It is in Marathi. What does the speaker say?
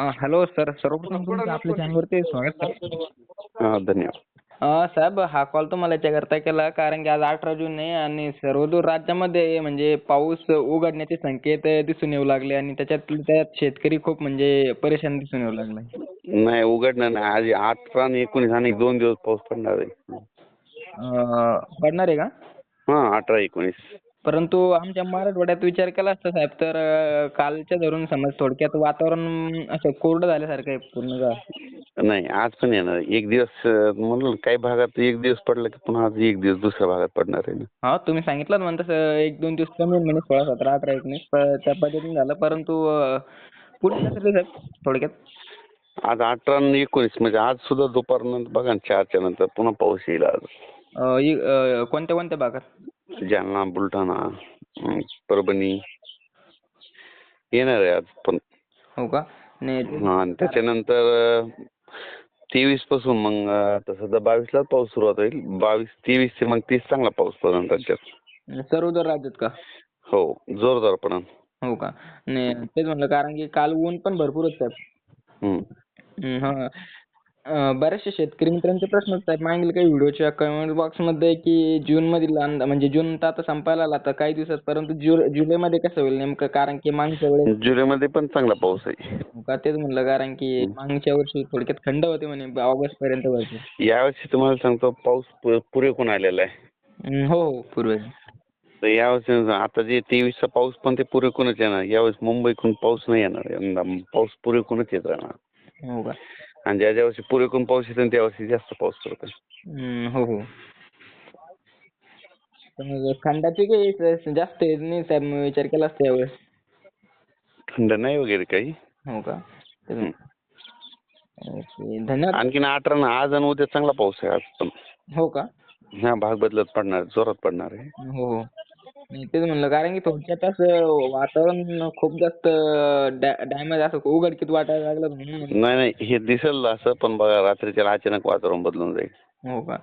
हा हॅलो सर सर्वप्रथम तुमचं आपल्या चॅनलवरती स्वागत सर हा धन्यवाद. साहेब हा कॉल तुम्हाला याच्याकरता केला कारण की आज अठरा जून आहे आणि सर्वदूर राज्यामध्ये म्हणजे पाऊस उघडण्याचे संकेत दिसून येऊ लागले आणि त्याच्यात त्यात शेतकरी खूप म्हणजे परेशान दिसून येऊ लागलाय नाही उघडणार नाही. आज अठरा आणि एकोणीस आणि दोन दिवस पाऊस पडणार आहे. पडणार आहे का? हा अठरा एकोणीस. परंतु आमच्या मराठवाड्यात विचार केला असता साहेब तर कालच्या धरून समज थोडक्यात वातावरण असं कोरडं झाल्यासारखं आहे पूर्ण नाही आज पण येणार. एक दिवस अं, म्हणलं ना, काही भागात एक दिवस पडला की पुन्हा आज एक दिवस दुसऱ्या भागात पडणार आहे ना. हा तुम्ही सांगितलं ना म्हणून तसं एक दोन दिवस कमी म्हणजे सोळा सतरा अठरा एकोणीस त्या पद्धतीने झालं. परंतु पुढे साहेब थोडक्यात? आज अठरा एकोणीस म्हणजे आज सुद्धा दुपारनंतर बघा चारच्या नंतर पुन्हा पाऊस येईल आज. कोणत्या कोणत्या भागात? जालना बुलढाणा परभणी येणार आहे आज पण. हो का? नाही हा आणि त्याच्यानंतर तेवीसपासून मग तसं तर बावीसलाच पाऊस सुरुवात होईल बावीस तेवीस ते मग तीस चांगला पाऊस पडेल राज्यात. सर्वदूर राज्यात का? हो जोरदार पडेल. हो का? नाही तेच म्हणलं कारण की काल ऊन पण भरपूर होतं. हम्म, हा. अं, बरेचसे शेतकरी मित्रांचे प्रश्न होते साहेब मागील काही व्हिडिओच्या कमेंट बॉक्समध्ये की जून मधील अंदा म्हणजे जून तर आता संपायला आला आता काही दिवसात परंतु जु जुलैमध्ये कसं होईल नेमकं? कारण की मागच्या वेळेस जुलैमध्ये पण चांगला पाऊस आहे. हो का? तेच म्हणलं कारण की मागच्या वर्षी थोडक्यात थंड होते म्हणे ऑगस्ट पर्यंत व्हायचे यावर्षी तुम्हाला सांगतो पाऊस पु- पुरेपूर आलेला आहे. हम्म, हो हो पूर्वी. तर यावर्षी आता जे तेवीसचा पाऊस पण ते पुरेपूरच येणार. यावेळेस मुंबईकडून पाऊस नाही येणार. यंदा पाऊस पुरेपूरच येत राहणार. हो का? आणि ज्या ज्या वर्षी पुरेपूर पाऊस येतो त्या वर्षी जास्त पाऊस पडतो. हम्म, हो हो. तर मग थंडाची काही जास्त नाही साहेब मी विचार केला असता यावेळेस. थंड नाही वगैरे काही. हो का? तर- हम्म. ओके धन्यवाद. आणखीन अठरा ना आज आणि उद्या चांगला पाऊस आहे आज पण. हो का? हा भाग बदलत पडणार जोरात पडणार आहे. हो हो. तेच म्हणलं कारण की थोडक्यात असं वातावरण खूप जास्त डॅमेज असं उघडकीत वाटायला लागलं म्हणून. नाही नाही हे दिसेल असं पण बघा रात्रीच्या अचानक वातावरण बदलून जाईल हो का.